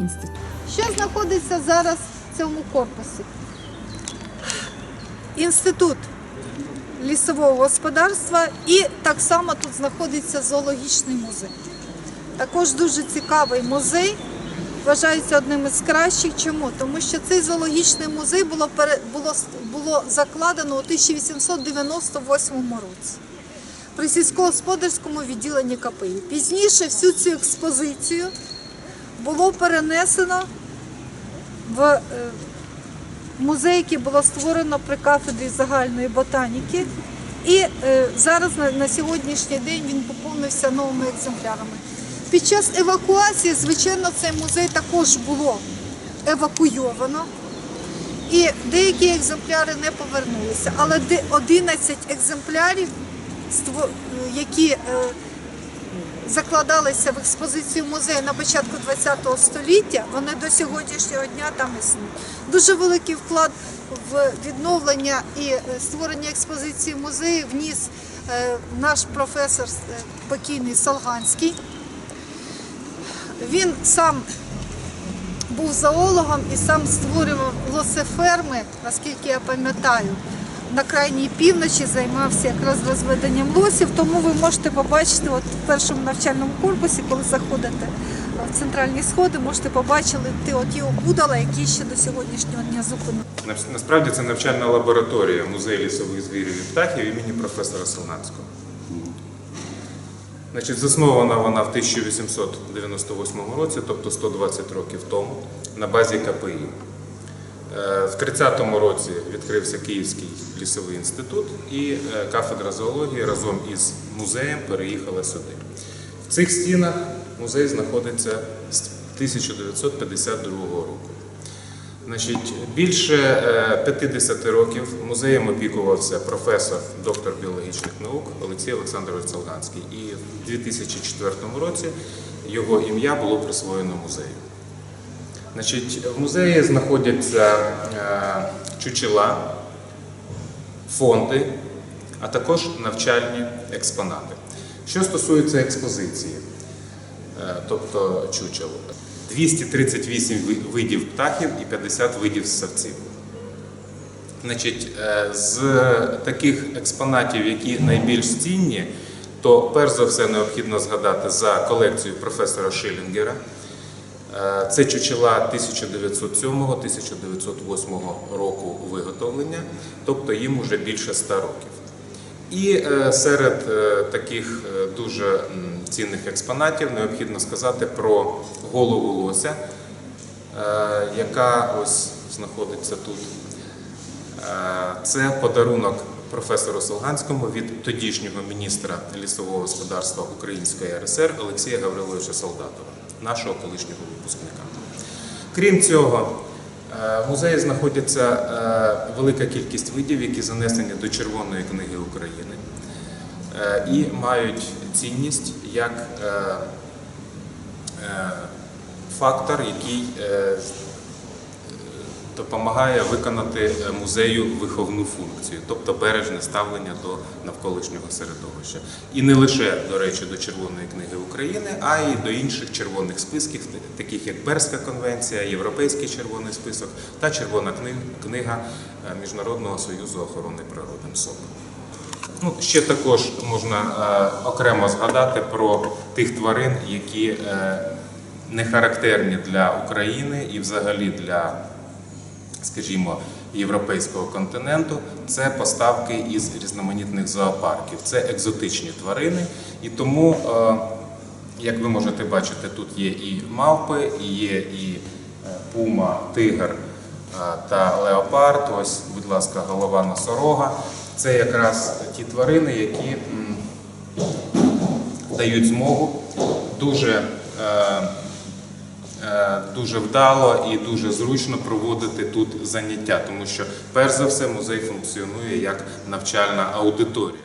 інститут. Що знаходиться зараз в цьому корпусі? Інститут лісового господарства і так само тут знаходиться зоологічний музей. Також дуже цікавий музей. Вважається одним із кращих. Чому? Тому що цей зоологічний музей було, було, було закладено у 1898 році при сільськогосподарському відділенні КПІ. Пізніше всю цю експозицію було перенесено в е, музей, який було створено при кафедрі загальної ботаніки. І е, зараз на, сьогоднішній день він поповнився новими екземплярами. Під час евакуації, звичайно, цей музей також було евакуйовано. І деякі екземпляри не повернулися, але де 11 екземплярів, е, які закладалися в експозицію музею на початку ХХ століття, вони до сьогоднішнього дня там існують. Дуже великий вклад в відновлення і е, створення експозиції музею вніс е, наш професор е, покійний Солганський. Він сам був зоологом і сам створював лосеферми, наскільки я пам'ятаю. На крайній півночі займався якраз розведенням лосів, тому ви можете побачити от в першому навчальному корпусі, коли заходите в центральні сходи, можете побачити ті оті опудала, які ще до сьогоднішнього дня. Нас- Насправді це навчальна лабораторія музею лісових звірів і птахів імені професора Солнацького. Значить, заснована вона в 1898 році, тобто 120 років тому, на базі КПІ. Е, В 30-му році відкрився Київський лісовий інститут і е, кафедра зоології разом із музеєм переїхала сюди. В цих стінах музей знаходиться з 1952 року. Значить, більше е, 50 років музеєм опікувався професор, доктор біологічних наук Олексій Олександрович Солганський. І в 2004 році його ім'я було присвоєно музею. Значить, в музеї знаходяться е, чучела, фонди, а також навчальні експонати. Що стосується експозиції, е, тобто чучел, 238 видів птахів і 50 видів ссавців. Значить, е, з таких експонатів, які найбільш цінні, то перш за все необхідно згадати за колекцію професора Шиллінгера. Е, Це чучела 1907-1908 року виготовлення, тобто їм вже більше 100 років. І е, серед е, таких дуже цінних експонатів необхідно сказати про голову лося, яка ось знаходиться тут. Це подарунок професору Солганському від тодішнього міністра лісового господарства Української РСР Олексія Гавриловича Солдатова, нашого колишнього випускника. Крім цього, е, в музеї знаходиться е, велика кількість видів, які занесені до Червоної книги України е, і мають цінність як фактор, який допомагає виконати е, музею виховну функцію, тобто бережне ставлення до навколишнього середовища. І не лише, до речі, до Червоної книги України, а й до інших червоних списків, таких як Берська конвенція, Європейський червоний список та Червона книга е, Міжнародного союзу охорони природи МСОП. Ну, ще також можна е, окремо згадати про тих тварин, які не характерні для України і взагалі для, скажімо, європейського континенту. Це поставки із різноманітних зоопарків. Це екзотичні тварини. І тому, е, як ви можете бачити, тут є і мавпи, і є і е, пума, тигр е, та леопард. Ось, будь ласка, голова носорога. Це якраз ті тварини, які дають змогу дуже, дуже вдало і дуже зручно проводити тут заняття, тому що перш за все музей функціонує як навчальна аудиторія.